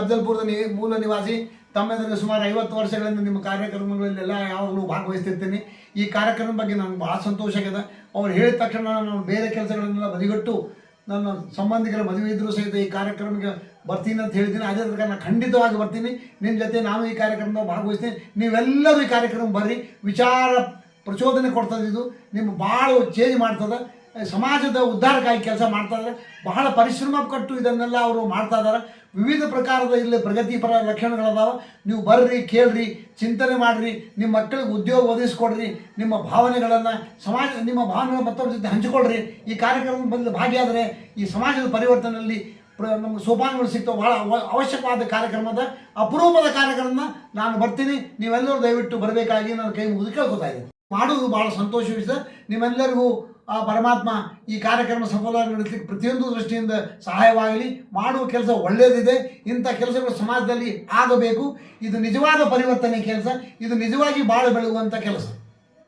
ಅಫ್ಜಲ್ಪುರದ ನಿ ಮೂಲ ನಿವಾಸಿ ತಮ್ಮೆದುರಿಗೆ ಸುಮಾರು ಐವತ್ತು ವರ್ಷಗಳಿಂದ ನಿಮ್ಮ ಕಾರ್ಯಕ್ರಮಗಳಲ್ಲೆಲ್ಲ ಯಾವಾಗಲೂ ಭಾಗವಹಿಸ್ತಿರ್ತೀನಿ. ಈ ಕಾರ್ಯಕ್ರಮದ ಬಗ್ಗೆ ನನಗೆ ಭಾಳ ಸಂತೋಷ ಆಗಿದೆ. ಅವ್ರು ಹೇಳಿದ ತಕ್ಷಣ ನಾನು ಬೇರೆ ಕೆಲಸಗಳನ್ನೆಲ್ಲ ಬದಿಗಟ್ಟು ನನ್ನ ಸಂಬಂಧಿಕರ ಮದುವೆ ಇದ್ದರೂ ಸಹಿತ ಈ ಕಾರ್ಯಕ್ರಮಕ್ಕೆ ಬರ್ತೀನಿ ಅಂತ ಹೇಳಿದ್ದೀನಿ. ಅದೇ ಪ್ರಕಾರ ನಾನು ಖಂಡಿತವಾಗಿ ಬರ್ತೀನಿ. ನಿಮ್ಮ ಜೊತೆ ನಾನು ಈ ಕಾರ್ಯಕ್ರಮದಾಗ ಭಾಗವಹಿಸ್ತೀನಿ. ನೀವೆಲ್ಲರೂ ಈ ಕಾರ್ಯಕ್ರಮ ಬರ್ರಿ. ವಿಚಾರ ಪ್ರಚೋದನೆ ಕೊಡ್ತದೆ ಇದು. ನಿಮ್ಮ ಭಾಳ ಚೇಂಜ್ ಮಾಡ್ತದೆ. ಸಮಾಜದ ಉದ್ಧಾರಕ್ಕಾಗಿ ಕೆಲಸ ಮಾಡ್ತಾ ಇದ್ದಾರೆ. ಬಹಳ ಪರಿಶ್ರಮ ಪಟ್ಟು ಇದನ್ನೆಲ್ಲ ಅವರು ಮಾಡ್ತಾ ಇದ್ದಾರೆ. ವಿವಿಧ ಪ್ರಕಾರದ ಇಲ್ಲಿ ಪ್ರಗತಿಪರ ಲಕ್ಷಣಗಳದಾವೆ. ನೀವು ಬರ್ರಿ, ಕೇಳ್ರಿ, ಚಿಂತನೆ ಮಾಡಿರಿ, ನಿಮ್ಮ ಮಕ್ಕಳಿಗೆ ಉದ್ಯೋಗ ಒದಗಿಸ್ಕೊಡ್ರಿ, ನಿಮ್ಮ ಭಾವನೆಗಳನ್ನು ಸಮಾಜ, ನಿಮ್ಮ ಭಾವನೆಗಳ ಮತ್ತೊಬ್ಬರ ಜೊತೆ ಹಂಚಿಕೊಳ್ರಿ. ಈ ಕಾರ್ಯಕ್ರಮ ಬಂದು ಭಾಗಿಯಾದರೆ ಈ ಸಮಾಜದ ಪರಿವರ್ತನೆಯಲ್ಲಿ ಪ್ರ ನಮ್ಮ ಸೋಪಾನಗಳು ಸಿಗ್ತಾವೆ. ಭಾಳ ಅವ- ಅವಶ್ಯಕವಾದ ಕಾರ್ಯಕ್ರಮದ ಅಪರೂಪದ ಕಾರ್ಯಕ್ರಮ ನಾನು ಬರ್ತೀನಿ. ನೀವೆಲ್ಲರೂ ದಯವಿಟ್ಟು ಬರಬೇಕಾಗಿ ನಾನು ಕೈ ಮುಗಿದು ಕೇಳ್ಕೊತಾ ಇದ್ದೀನಿ. ಮಾಡುವುದು ಭಾಳ ಸಂತೋಷವಿದೆ ನಿಮ್ಮೆಲ್ಲರಿಗೂ ಆ ಪರಮಾತ್ಮ ಈ ಕಾರ್ಯಕ್ರಮ ಸಫಲವಾಗಿ ನಡೆಸಲಿಕ್ಕೆ ಪ್ರತಿಯೊಂದು ದೃಷ್ಟಿಯಿಂದ ಸಹಾಯವಾಗಲಿ. ಮಾಡುವ ಕೆಲಸ ಒಳ್ಳೆಯದಿದೆ. ಇಂಥ ಕೆಲಸಗಳು ಸಮಾಜದಲ್ಲಿ ಆಗಬೇಕು. ಇದು ನಿಜವಾದ ಪರಿವರ್ತನೆ ಕೆಲಸ. ಇದು ನಿಜವಾಗಿ ಬಾಳು ಬೆಳಗುವಂಥ ಕೆಲಸ.